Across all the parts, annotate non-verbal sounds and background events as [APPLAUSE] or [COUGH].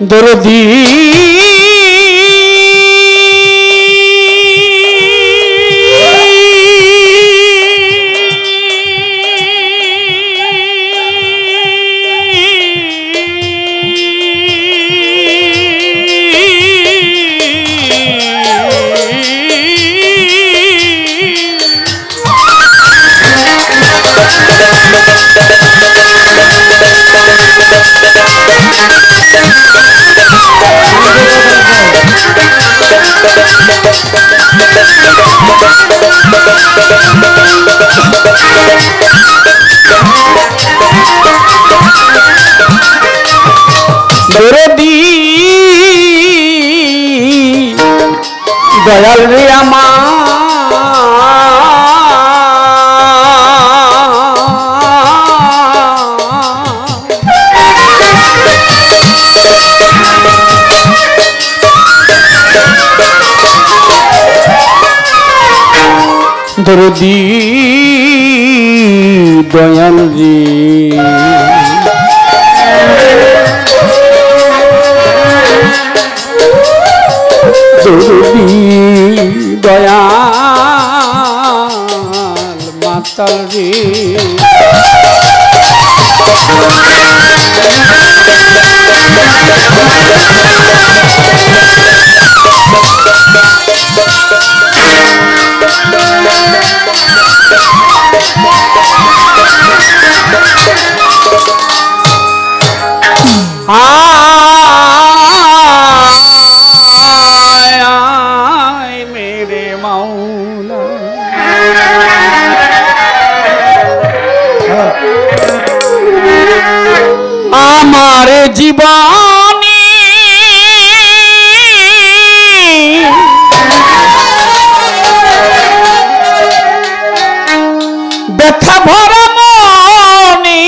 দরদি। দরদি দয়াল রে আমার। দরদি দয়াল জি। দরদি দয়াল মাতাল রে আমার জীবনী। ব্যথা ভরা মনি।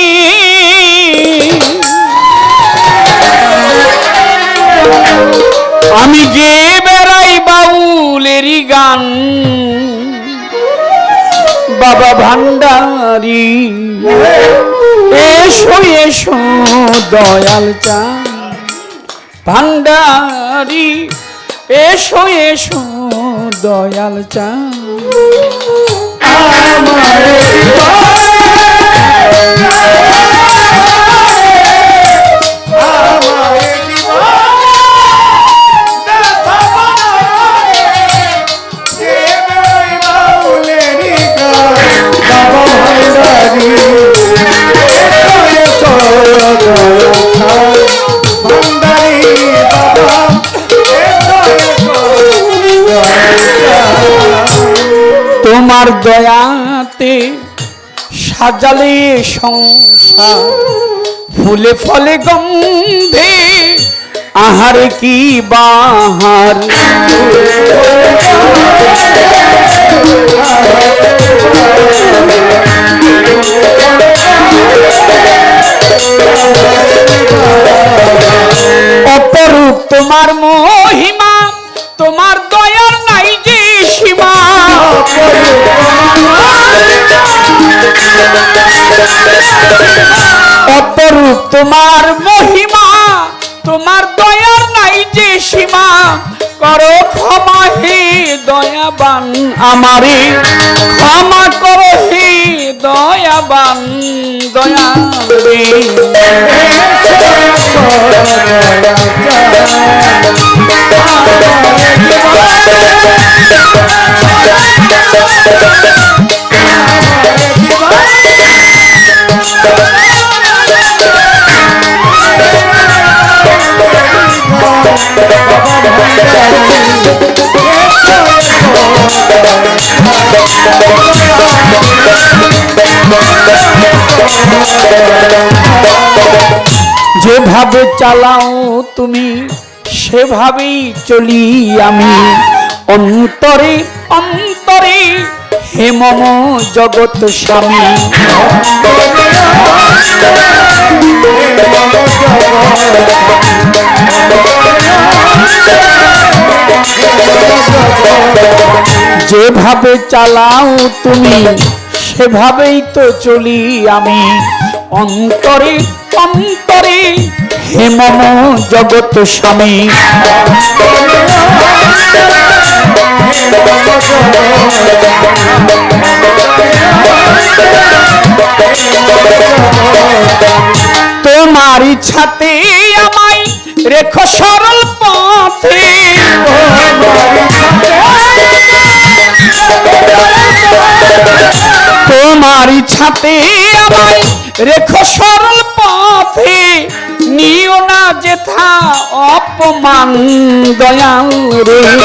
আমি গে বেড়াই বাউলেরই গান। বাবা ভান্ডারি। এসো এসো দয়াল চা। ভান্ডারি এসো এসো দয়াল চা। তোমার দয়াতে সাজালে সংসার ফুলে ফলে গন্ধে আহার কি বাহার? অপরূপ তোমার মহিমা অপরূপ তোমার মহিমা, তোমার দয়া নাই যে সীমা। করো ক্ষমা হে দয়াবান আমারে, ক্ষমা করো হে দয়াবান দয়া যেভাবে চালাও তুমি সেভাবেই চলি আমি। অন্তরে অন্তরে হে মম জগৎ স্বামী। যেভাবে চালাও তুমি, সেভাবেই তো চলি আমি। অন্তরে অন্তরে হে মম জগৎ স্বামী। তোমার ইচ্ছাতে আমায় রেখো সরল পথে। তোমার ইচ্ছাতে আমায় রেখো সরল পথে। নিও না যেথা অপমান, দয়াল রে।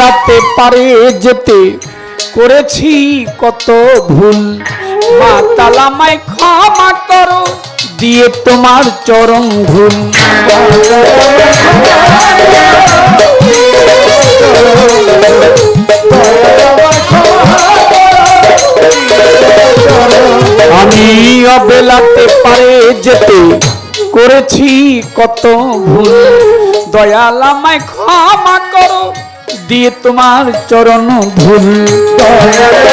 অবেলাতে পারে যেতে। করেছি কত ভুল। মা তালামায় ক্ষমা করো, দিয়ে তোমার চরম ধুল। আমি অবেলাতে পারে যেতে। করেছি কত ভুল। দয়াল আমায় ক্ষমা করো দিয়ে তোমার চরণ ভুল কাজলেরই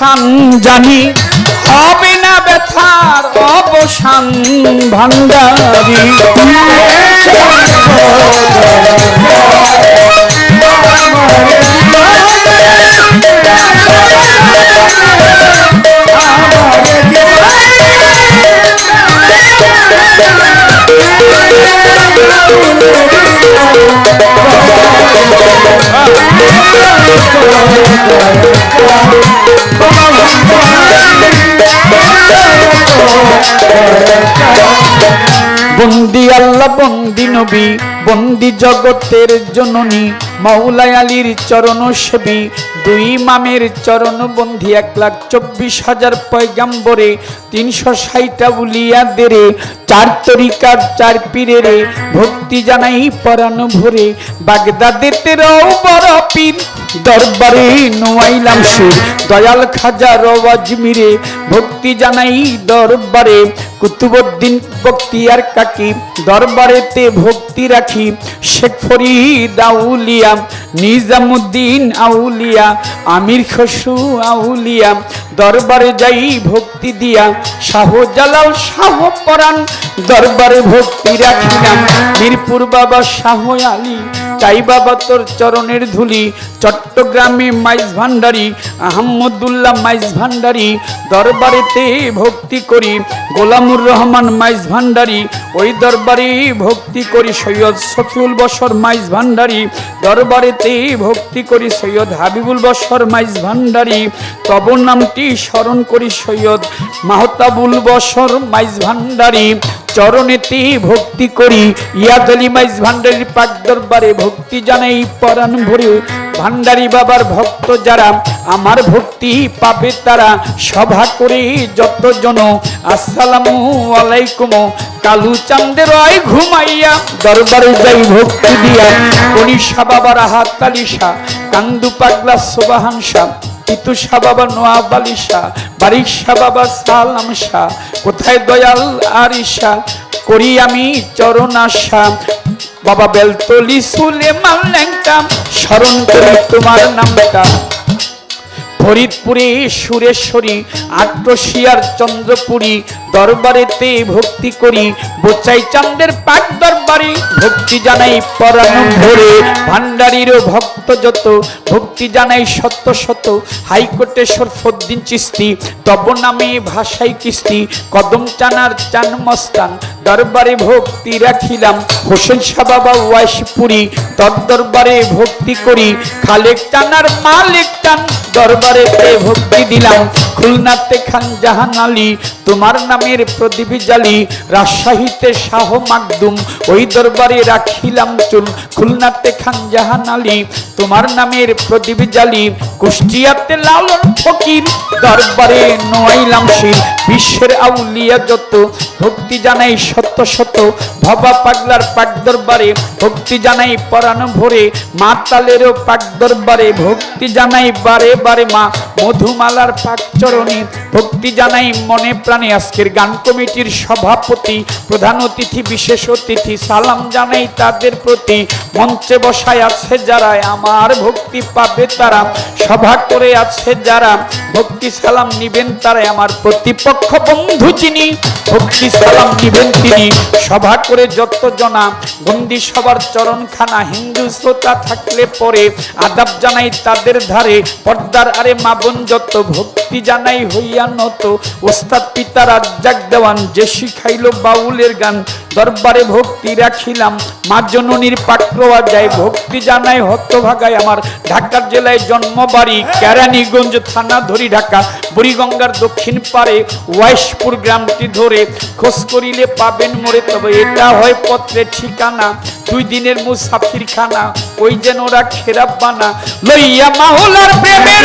অবসান জানি হবে না ব্যথার অবসান ভান্ডারি [LAUGHS] বন্দি আল্লাহ বন্দি নবী বন্দি জগতের জননী। মৌলাই আলীর চরণ সেবী, দুই মামের চরণ বন্ধি, এক লাখ চব্বিশ হাজার পয়গাম্বরে, তিনশো ষাটটা উলিয়া দেরে চার তরিকার চার পীরেরে ভক্তি জানাই পরাণ ভরে। বাগদাদেতে রও বড় পীর, দরবারে নোয়াইলাম সুর দয়াল খাজা রওয়াজমিরে ভক্তি জানাই দরবারে। কুতুবুদ্দিন বক্তিয়ার কাকি, দরবারেতে ভক্তি রাখি। শেখ ফরিদ আউলিয়া নিজামুদ্দিন আউলিয়া, আমির খসু আউলিয়া, দরবারে যাই ভক্তি দিয়া শাহ জালাল শাহ পরাণ, দরবারে ভক্তি রাখিলাম মিরপুর বাবা শাহ আলী চাই বাবা তোর চরণের ধুলি, চট্টগ্রামে মাইজ ভান্ডারি, আহমদুল্লাহ মাইজ ভান্ডারি, দরবারেতে ভক্তি করি, গোলামুর রহমান মাইজ ভান্ডারি, ওই দরবারে ভক্তি করি, সৈয়দ শফিউল বসর মাইজ ভান্ডারি দরবারেতে ভক্তি করি সৈয়দ হাবিবুল বসর মাইজ ভান্ডারি। তব নামটি স্মরণ করি সৈয়দ মাহতাবুল বসর মাইজ ভান্ডারি। চরণেতে ভক্তি করি ইয়াদলি মাইজ ভান্ডারীর পাক দরবারে ভক্তি জানাই পরাণ ভরে। ভান্ডারি বাবার ভক্ত যারা আমার ভক্তি পাবে তারা। সভা করে যতজন। আসসালামু আলাইকুম। কালু চান্দের আয় ঘুমাইয়া। দরবারে যাই ভক্তি দিয়া। কনিষা বাবার হাত তালিশা। কান্দু পাগলা সোবাহান শাহ। বাবা নোয়াব বারিক বাবা সালাম শাহ। কোথায় দয়াল আরিশা? করি আমি চরণ আশা। বাবা বেলতলি সুলেমান ল্যাংটা। স্মরণ করি তোমার নামটা। ফরিদপুরে সুরেশ্বরী আট্রসিয়ার চন্দ্রপুরী, দরবারেতে ভক্তি করি। বোচাই চান্দের পাক দরবারে ভক্তি জানাই পরাণ ভরে। ভান্ডারিরও ভক্ত যত, ভক্তি জানাই সত্য শত। হাইকোর্টে সরফদ্দিন চিস্তি তব নামে ভাষাই কিস্তি কদম চানার চান মস্তান, দরবারে ভক্তি রাখিলাম। হোসেন শাহ বাবা ওয়াইশপুরি তর দরবারে ভক্তি করি। খালেক টানার মালিক টান দরবারেতে ভক্তি দিলাম। খুলনাতে খান জাহান আলী, তোমার নামের প্রদীপ জালি, রাজশাহীতে শাহ মাকদুম, ওই দরবারে রাখিলাম খুলনাতে খান জাহান আলী, তোমার নামের প্রদীপ জালি, কুষ্টিয়াতে লালন ফকির, দরবারে নোয়াইলাম শির। বিশ্বের আউলিয়া যত, ভক্তি জানাই সত্য সত্য ভবা পাগলার পাক দরবারে ভক্তি জানাই পরাণ ভরে মা তালেরও পাক দরবারে ভক্তি জানাই বারে বারে মা। মধুমালার পাকচরণে ভক্তি জানাই মনে প্রাণে আজকের গান কমিটির সভাপতি, প্রধান অতিথি, বিশেষ অতিথি, সালাম জানাই তাদের প্রতি। মঞ্চে বসায় আছে যারা, আমার ভক্তি পাবে তারা। সভা করে আছে যারা, ভক্তি সালাম নিবেন তারা আমার প্রতিপক্ষ বন্ধু যিনি। ভক্তি সালাম নিবেন তিনি। সভা করে যত জনা বন্দি সবার চরণখানা হিন্দু শ্রোতা থাকলে পরে আদাব জানাই তাদের ধারে। পর্দার আরে মা বোন, যত ভক্তি জানাই হইয়া নত, ওস্তাদ পিতা রাজ্জাক দেওয়ান, যে শিখাইল বাউলের গান, দরবারে ভক্তি রাখিলাম। মা জননীর পাক্রোয়া যায় ভক্তি জানাই হতভাগায় আমার। ঢাকার জেলায় জন্মবাড়ি, কেরানীগঞ্জ থানা ধরি ঢাকা। বুড়িগঙ্গার দক্ষিণ পারে ওয়াইশপুর গ্রামটি ধরে। খোঁজ করিলে পাবেন মোরে, তবে এটা হয় পত্রের ঠিকানা। দুই দিনের মুসাফির খানা ওই যেন ওরা খেরাপ বানা লইয়া মাওলার প্রেমের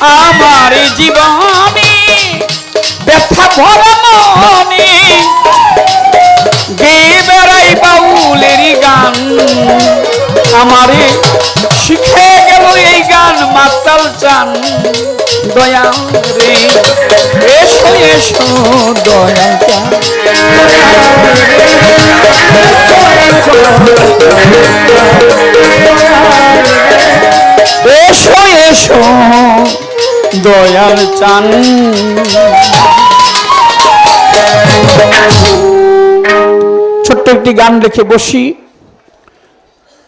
আমার জীবনে ব্যথা ভরা মনে গেয়ে বেড়াই বাউলের গান। আমারে শিখে গেল এই গান, মাতাল চান। দয়া রে, এসো এসো দয়া চান। এসো এসো দয়াল চান। ছোট্ট একটি গান রেখে বসি।